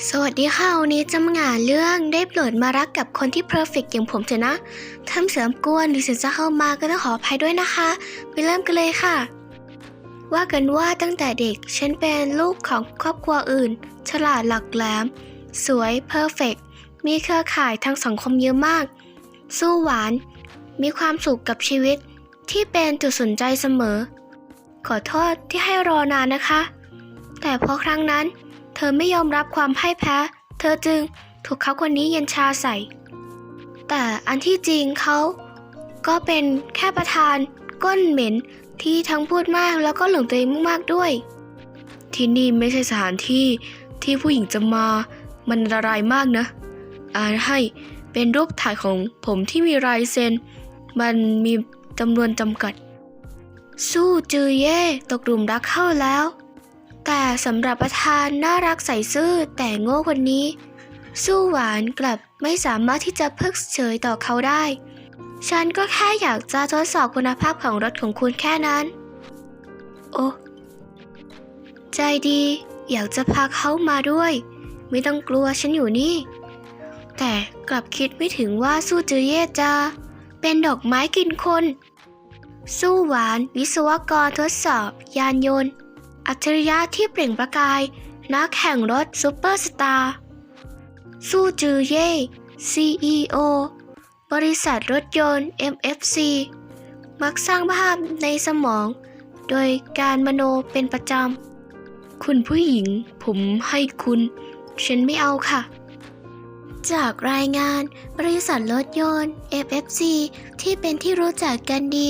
สวัสดีค่ะ วันนี้จะมางานเรื่องได้โปรดมารักกับคนที่เพอร์เฟกอย่างผมเถอะนะทำเสริมกวนหรือเสียงจะเข้ามาก็ต้องขออภัยด้วยนะคะ ไปเริ่มกันเลยค่ะ ว่ากันว่าตั้งแต่เด็ก ฉันเป็นลูกของครอบครัวอื่น ฉลาดหลักแหลม สวยเพอร์เฟกมีเครือข่ายทางสังคมเยอะมาก สู้หวาน มีความสุขกับชีวิต ที่เป็นจุดสนใจเสมอ ขอโทษที่ให้รอนานนะคะ แต่พอครั้งนั้น ธอไม่ยอมรับความพ่ายแพ้ เธอจึงถูกเขาคนนี้เย็นชาใส่ แต่อันที่จริงเขาก็เป็นแค่ประธานก้นเหม็นที่ทั้งพูดมากแล้วก็หลงตัวเองมากๆด้วย ที่นี่ไม่ใช่สถานที่ที่ผู้หญิงจะมามันอันตรายมากนะอ่านให้เป็นรูปถ่ายของผมที่มีลายเซ็น มันมีจำนวนจำกัด สู้จือเย่ตกหลุมรักเข้าแล้ว แต่สำหรับประธานน่ารักใส่ซื่อแต่โง่คนนี้ สู้หวานกลับไม่สามารถที่จะเพิกเฉยต่อเขาได้ ฉันก็แค่อยากจะทดสอบคุณภาพของรถของคุณแค่นั้น โอ้ใจดีอยากจะพาเขามาด้วย ไม่ต้องกลัวฉันอยู่นี่ แต่กลับคิดไม่ถึงว่าสู้จือเย่จะ เป็นดอกไม้กินคน สู้หวาน วิศวกรทดสอบ ยานยนต์ อัจฉริยะที่เปล่งประกาย นักแข่งรถซูเปอร์สตาร์สู้จือเย่ CEO บริษัทรถยนต์ MFC มักสร้างภาพในสมอง โดยการมโนเป็นประจำ คุณผู้หญิง ผมให้คุณ ฉันไม่เอาค่ะ จากรายงานบริษัทรถยนต์ FFC ที่เป็นที่รู้จักกันดี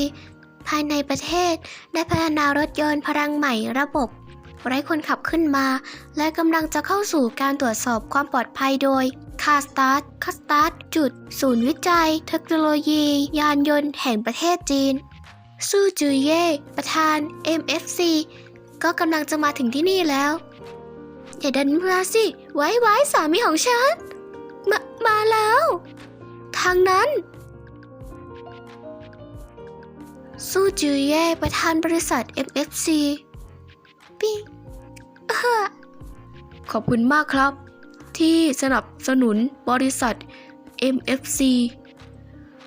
ภายในประเทศได้พัฒนารถยนต์พลังใหม่ระบบ ไร้คนขับขึ้นมา และกำลังจะเข้าสู่การตรวจสอบความปลอดภัยโดยคาสตาร์ทคาสตาร์ทจุด ศูนย์วิจัย เทคโนโลยี ยานยนต์แห่งประเทศจีนสู้จือเย่ประธาน MFC ก็กำลังจะมาถึงที่นี่แล้ว อย่าดินมาสิ ไว้ไว้สามีของฉัน มามาแล้ว ทางนั้น สู้จือเย่ประธานบริษัท MFC ปิงเออขอบคุณมากครับ ที่สนับสนุนบริษัท MFC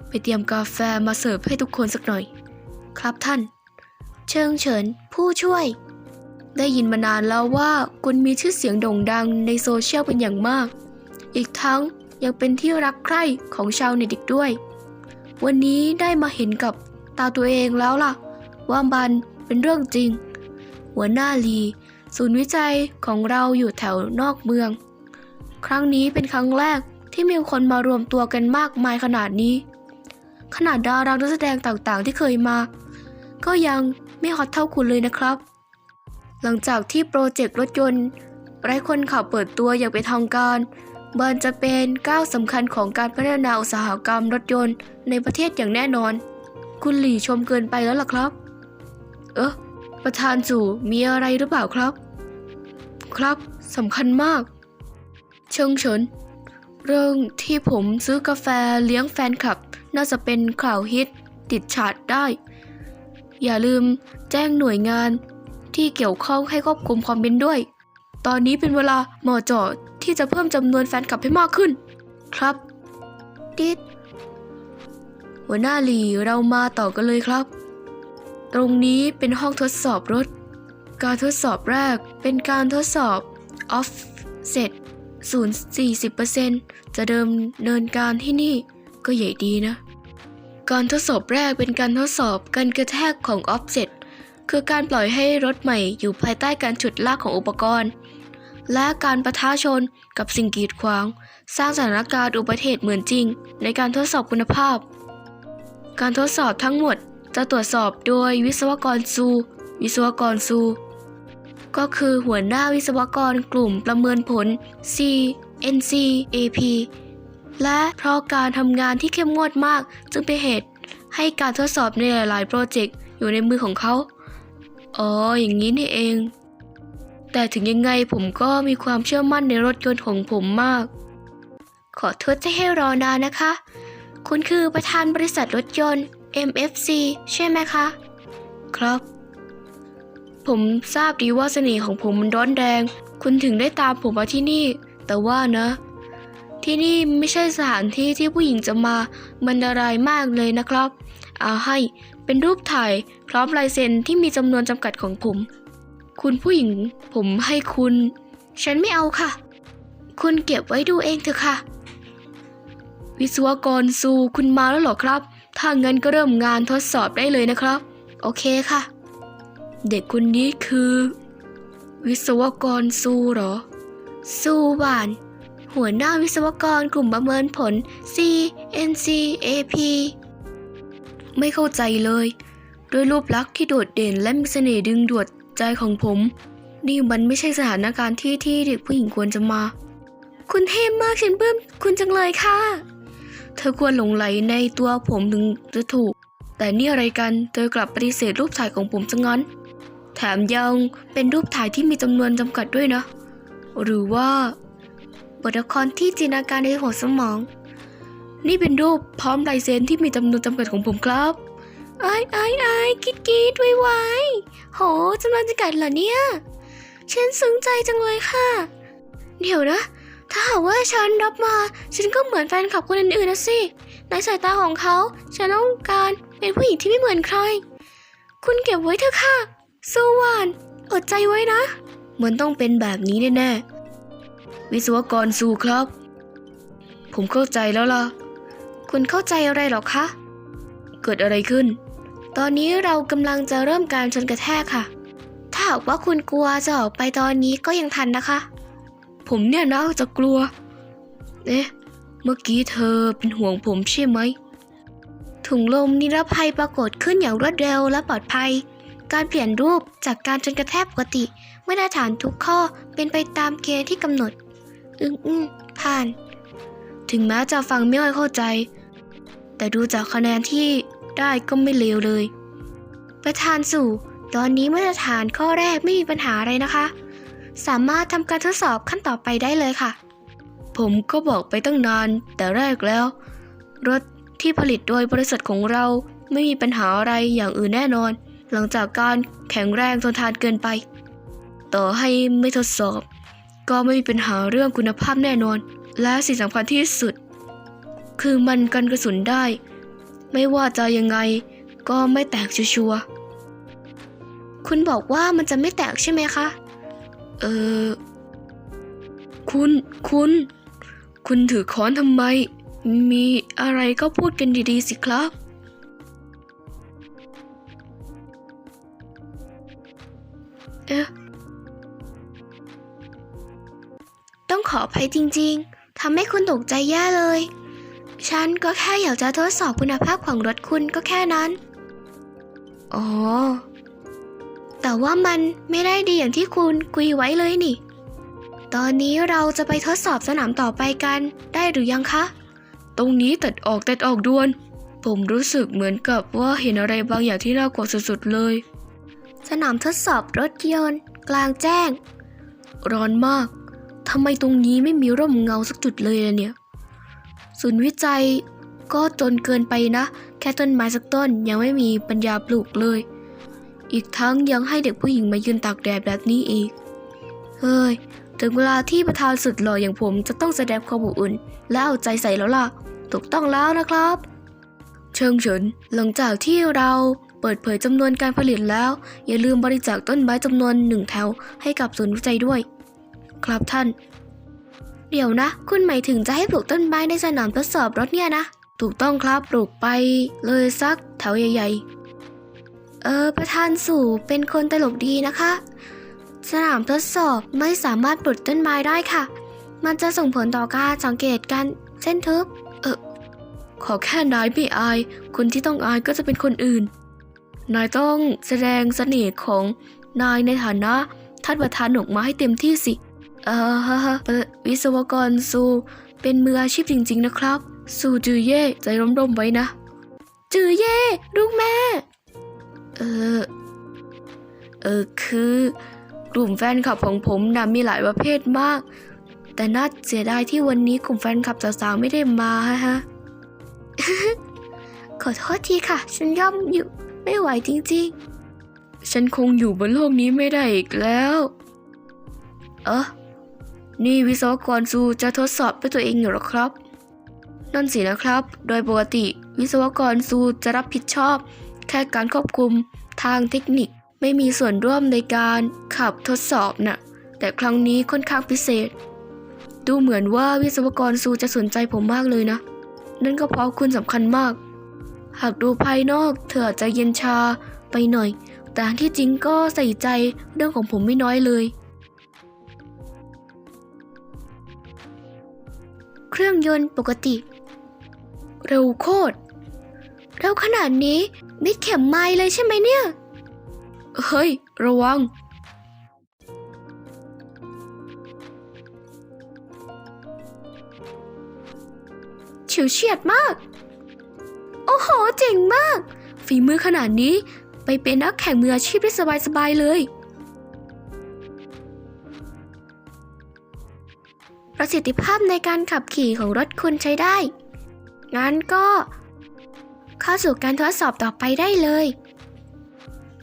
ไปเตรียมกาแฟมาเสิร์ฟให้ทุกคนสักหน่อย ครับท่าน เชิงเฉินผู้ช่วย ได้ยินมานานแล้วว่าคุณมีชื่อเสียงโด่งดังในโซเชียลเป็นอย่างมาก อีกทั้งยังเป็นที่รักใคร่ของชาวเน็ตอีกด้วย วันนี้ได้มาเห็นกับ ตาตัวเองแล้วล่ะ ว่ามันเป็นเรื่องจริง หัวหน้าลี ศูนย์วิจัยของเราอยู่แถวนอกเมือง ครั้งนี้เป็นครั้งแรกที่มีคนมารวมตัวกันมากมายขนาดนี้ ขนาดดารานักแสดงต่างๆ ที่เคยมา ก็ยังไม่ฮอตเท่าคุณเลยนะครับ หลังจากที่โปรเจกต์รถยนต์ไร้คนขับเปิดตัวอย่างเป็นทางการมันจะเป็นก้าวสำคัญของการพัฒนาอุตสาหกรรมรถยนต์ในประเทศอย่างแน่นอน คุณหลี่ชมเกินไปแล้วล่ะครับ เออประธานจู่มีอะไรหรือเปล่าครับ ครับสำคัญมาก เชิงเฉิน เรื่องที่ผมซื้อกาแฟเลี้ยงแฟนคลับ น่าจะเป็นข่าวฮิตติดฉาดได้ อย่าลืมแจ้งหน่วยงานที่เกี่ยวข้องให้ควบคุมความเป็นด้วย ตอนนี้เป็นเวลาเหมาะเจาะที่จะเพิ่มจำนวนแฟนคลับให้มากขึ้น ครับ ดิด หัวหน้าหลีเรามาต่อกันเลยครับ ตรงนี้เป็นห้องทดสอบรถ การทดสอบแรกเป็นการทดสอบ offset 0-40%จะเดิมเนินการที่นี่ก็ใหญ่ดีนะ การทดสอบแรกเป็นการทดสอบการกระแทกของ offset คือการปล่อยให้รถใหม่อยู่ภายใต้การฉุดลากของอุปกรณ์ และการประทะชนกับสิ่งกีดขวาง สร้างสถานการณ์อุบัติเหตุเหมือนจริง ในการทดสอบคุณภาพ การทดสอบทั้งหมดจะตรวจสอบโดยวิศวกรซู วิศวกรซู ก็คือหัวหน้าวิศวกรกลุ่มประเมินผล C NC AP และเพราะการทำงานที่เข้มงวดมากจึงเป็นเหตุให้การทดสอบในหลาย ๆ โปรเจกต์อยู่ในมือของเขา อ๋อ อย่างนี้นี่เอง แต่ถึงยังไงผมก็มีความเชื่อมั่นในรถยนต์ของผมมาก ขอโทษที่ให้รอนานนะคะ คุณคือประธานบริษัทรถยนต์ MFC ใช่ไหมคะ ครับ ผมทราบดีว่าเสน่ห์ของผมมันร้อนแรง คุณถึงได้ตามผมมาที่นี่ แต่ว่านะ ที่นี่ไม่ใช่สถานที่ที่ผู้หญิงจะมามันอันตรายมากเลยนะครับ เอาให้เป็นรูปถ่ายพร้อมลายเซ็นที่มีจำนวนจำกัดของผม คุณผู้หญิงผมให้คุณ ฉันไม่เอาค่ะ คุณเก็บไว้ดูเองเถอะค่ะ วิศวกรซูคุณมาแล้วหรอครับ ถ้างั้นก็เริ่มงานทดสอบได้เลยนะครับ โอเคค่ะ เด็กคนนี้คือ วิศวกรซูเหรอ ซูหวาน หัวหน้าวิศวกรกลุ่มประเมินผล C N C A P ไม่เข้าใจเลย ด้วยรูปลักษณ์ที่โดดเด่นและมีเสน่ห์ดึงดูดใจของผม นี่มันไม่ใช่สถานการณ์ที่ที่เด็กผู้หญิงควรจะมา คุณเท่มากฉันปลื้มคุณจังเลยค่ะ เธอควรหลงไหลในตัวผมถึงจะถูก แต่นี่อะไรกัน เธอกลับปฏิเสธรูปถ่ายของผมซะงั้น แถมยังเป็นรูปถ่ายที่มีจำนวนจำกัดด้วยนะ หรือว่า บทละครที่จินตนาการในหัวสมอง นี่เป็นรูปพร้อมลายเซ็นที่มีจำนวนจำกัดของผมครับไอ้ไอ้ไอ้คิดกีดไวไวโหจำนวนจำกัดเหรอเนี่ยฉันซึ้งใจจังเลยค่ะ เดี๋ยวนะ ถ้าหากว่าฉันรับมา ฉันก็เหมือนแฟนคลับคนอื่นๆนะสิ ในสายตาของเขา ฉันต้องการเป็นผู้หญิงที่ไม่เหมือนใคร คุณเก็บไว้เถอะค่ะสวรรค์อดใจไว้นะ มันต้องเป็นแบบนี้แน่ๆ วิศวกรซูครับ ผมเข้าใจแล้วล่ะ คุณเข้าใจอะไรหรอคะ เกิดอะไรขึ้น ตอนนี้เรากำลังจะเริ่มการชนกระแทกค่ะ ถ้าหากว่าคุณกลัวจะออกไปตอนนี้ก็ยังทันนะคะ ผมเนี่ยนะจะกลัว เอ๊ะ เมื่อกี้เธอเป็นห่วงผมใช่ไหม ถุงลมนิรภัยปรากฏขึ้นอย่างรวดเร็วและปลอดภัย การเปลี่ยนรูปจากการชนกระแทกปกติมาตรฐานทุกข้อเป็นไปตามเกณฑ์ที่กำหนดอืมอืมผ่าน ถึงแม้จะฟังไม่ค่อยเข้าใจ แต่ดูจากคะแนนที่ได้ก็ไม่เลวเลย ประธานสู่ ตอนนี้มาตรฐานข้อแรกไม่มีปัญหาอะไรนะคะ สามารถทำการทดสอบขั้นต่อไปได้เลยค่ะ ผมก็บอกไปตั้งนานแต่แรกแล้ว รถที่ผลิตโดยบริษัทของเราไม่มีปัญหาอะไรอย่างอื่นแน่นอน หลังจากการแข็งแรงทนทานเกินไป ต่อให้ไม่ทดสอบ ก็ไม่มีปัญหาเรื่องคุณภาพแน่นอน และสิ่งสำคัญที่สุด คือมันกันกระสุนได้ ไม่ว่าจะยังไงก็ไม่แตกชัวร์คุณบอกว่ามันจะไม่แตกใช่ไหมคะ เออคุณ คุณ คุณถือค้อนทำไม มีอะไรก็พูดกันดีๆสิครับ เอ๊ะ ต้องขออภัยจริงๆ ทำให้คุณตกใจแย่เลย ฉันก็แค่อยากจะทดสอบคุณภาพของรถคุณก็แค่นั้น อ๋อ แต่ว่ามันไม่ได้ดีอย่างที่คุณคุยไว้เลยนี่ ตอนนี้เราจะไปทดสอบสนามต่อไปกันได้หรือยังคะ ตรงนี้ตัดออกตัดออกด่วน ผมรู้สึกเหมือนกับว่าเห็นอะไรบางอย่างที่น่ากลัวสุดๆเลย สนามทดสอบรถยนต์ กลางแจ้ง ร้อนมากทำไมตรงนี้ไม่มีร่มเงาสักจุดเลยล่ะเนี่ย ศูนย์วิจัยก็จนเกินไปนะ แค่ต้นไม้สักต้นยังไม่มีปัญญาปลูกเลย อีกทั้งยังให้เด็กผู้หญิงมายืนตากแดดแบบนี้อีก เฮ้ย ถึงเวลาที่ประธานสุดหล่ออย่างผมจะต้องแสดงความอบอุ่น และเอาใจใส่แล้วล่ะ ถูกต้องแล้วนะครับ เชิงเฉิน หลังจากที่เราเปิดเผยจำนวนการผลิตแล้ว อย่าลืมบริจาคต้นไม้จำนวนหนึ่งแถวให้กับศูนย์วิจัยด้วย ครับท่าน เดี๋ยวนะ คุณหมายถึงจะให้ปลูกต้นไม้ในสนามทดสอบรถเนี่ยนะ ถูกต้องครับปลูกไปเลยสักแถวใหญ่ เออ ประธานสู่เป็นคนตลกดีนะคะ สนามทดสอบไม่สามารถปลูกต้นไม้ได้ค่ะ มันจะส่งผลต่อการสังเกตการเส้นทึบๆขอแค่นายไม่อาย คนที่ต้องอายก็จะเป็นคนอื่น นายต้องแสดงเสน่ห์ของนายในฐานะท่านประธานออกมาให้เต็มที่สิ เออฮะวิศวกรซูเป็นมืออาชีพจริง ๆ นะครับ ซูจือเย่ใจร่มๆไว้นะ จือเย่ลูกแม่ เออ เออคือกลุ่มแฟนคลับของผมนะมีหลายประเภทมาก แต่น่าเสียดายที่วันนี้กลุ่มแฟนคลับสาวๆไม่ได้มาฮะขอโทษทีค่ะ ฉันย่อมอยู่ไม่ไหวจริงๆ ฉันคงอยู่บนโลกนี้ไม่ได้อีกแล้ว เออนี่วิศวกรซูจะทดสอบด้วยตัวเองอยู่หรอครับ นั่นสินะครับ โดยปกติวิศวกรซูจะรับผิดชอบ แค่การควบคุมทางเทคนิคไม่มีส่วนร่วมในการขับทดสอบน่ะ แต่ครั้งนี้ค่อนข้างพิเศษ ดูเหมือนว่าวิศวกรซูจะสนใจผมมากเลยนะ นั่นก็เพราะคุณสำคัญมาก หากดูภายนอกเธออาจจะเย็นชาไปหน่อย แต่ที่จริงก็ใส่ใจเรื่องของผมไม่น้อยเลย เครื่องยนต์ปกติ เร็วโคตร เร็วขนาดนี้มิดเข็มไม้เลยใช่ไหมเนี่ย เฮ้ย ระวัง เฉิวเฉียดมาก โอ้โห เจ๋งมาก ฝีมือขนาดนี้ไปเป็นนักแข่งมืออาชีพได้สบายๆเลย ประสิทธิภาพในการขับขี่ของรถคุณใช้ได้ งั้นก็ เข้าสู่การทดสอบต่อไปได้เลย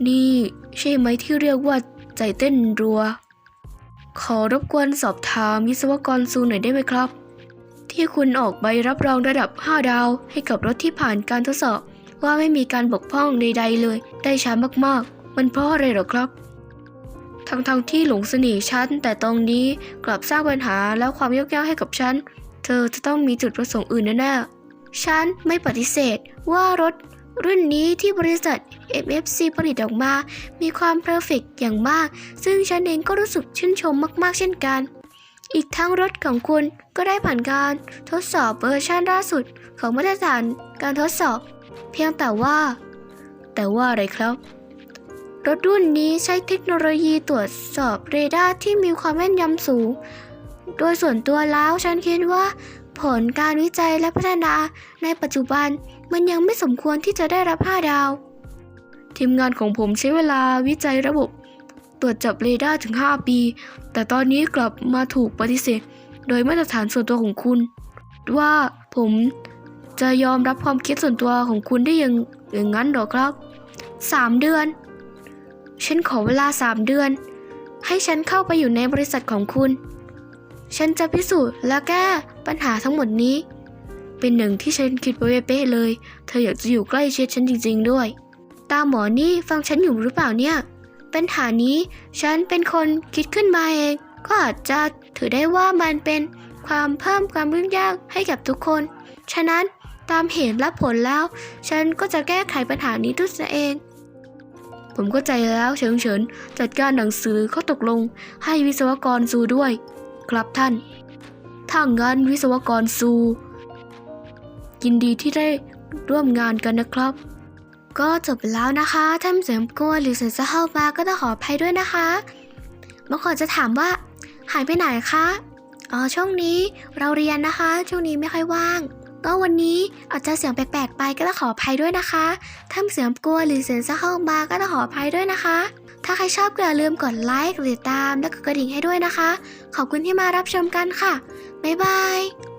นี่ใช่ไหมที่เรียกว่าใจเต้นรัว ขอรบกวนสอบถามวิศวกรซูหน่อยได้ไหมครับ ที่คุณออกใบรับรองระดับ 5 ดาว ให้กับรถที่ผ่านการทดสอบ ว่าไม่มีการบกพร่องใด ๆ เลย ได้ช้ามากๆ มันเพราะอะไรหรอครับทั้งๆทที่หลงเสน่ห์ฉัน แต่ตรงนี้กลับสร้างปัญหาและความยกย่องให้กับฉัน เธอจะต้องมีจุดประสงค์อื่นแน่ๆ ฉันไม่ปฏิเสธว่ารถรุ่นนี้ที่บริษัท MFC ผลิตออกมา มีความเพอร์เฟกต์อย่างมาก ซึ่งฉันเองก็รู้สึกชื่นชมมากๆ เช่นกัน อีกทั้งรถของคุณก็ได้ผ่านการทดสอบเวอร์ชันล่าสุดของมาตรฐานการทดสอบ เพียงแต่ว่า แต่ว่าอะไรครับ รถรุ่นนี้ใช้เทคโนโลยีตรวจสอบเรดาร์ที่มีความแม่นยำสูง โดยส่วนตัวแล้วฉันคิดว่า ผลการวิจัยและพัฒนาในปัจจุบันมันยังไม่สมควรที่จะได้รับ 5 ดาว ทีมงานของผมใช้เวลาวิจัยระบบ ตรวจจับเรดาร์ถึง 5 ปี แต่ตอนนี้กลับมาถูกปฏิเสธ โดยมาตรฐานส่วนตัวของคุณ ว่าผมจะยอมรับความคิดส่วนตัวของคุณได้อย่างอย่างนั้นหรอครับ 3 เดือน ฉันขอเวลา 3 เดือน ให้ฉันเข้าไปอยู่ในบริษัทของคุณ ฉันจะพิสูจน์และแก้ปัญหาทั้งหมดนี้ เป็นหนึ่งที่ฉันคิดไว้เป๊ะเลย เธออยากจะอยู่ใกล้ชิดฉันจริง ๆ ด้วย ตาหมอนี่ฟังฉันอยู่หรือเปล่าเนี่ย ปัญหานี้ฉันเป็นคนคิดขึ้นมาเอง ก็อาจจะถือได้ว่ามันเป็นความเพิ่มความยุ่งยากให้กับทุกคน ฉะนั้นตามเหตุและผลแล้ว ฉันก็จะแก้ไขปัญหานี้ด้วยตัวเอง ผมเข้าใจแล้วเฉิงเฉินจัดการหนังสือข้อตกลงให้วิศวกรซูด้วย ครับท่าน ถ้างั้นวิศวกรซู ยินดีที่ได้ร่วมงานกันนะครับ ก็จบแล้วนะคะถ้าเสียงกลัวหรือเสียงจะเข้ามาก็ต้องขออภัยด้วยนะคะบางคนจะถามว่า หายไปไหนคะอ๋อช่วงนี้เราเรียนนะคะ ช่วงนี้ไม่ค่อยว่าง ก็วันนี้อาจจะเสียงแปลกๆไปก็ต้องขออภัยด้วยนะคะถ้าเสียงกลัวหรือเสียงจะเข้ามาก็ต้องขออภัยด้วยนะคะ ถ้าใครชอบก็อย่าลืมกดไลค์กดติดตามและกดกระดิ่งให้ด้วยนะคะ ขอบคุณที่มารับชมกันค่ะ บ๊ายบาย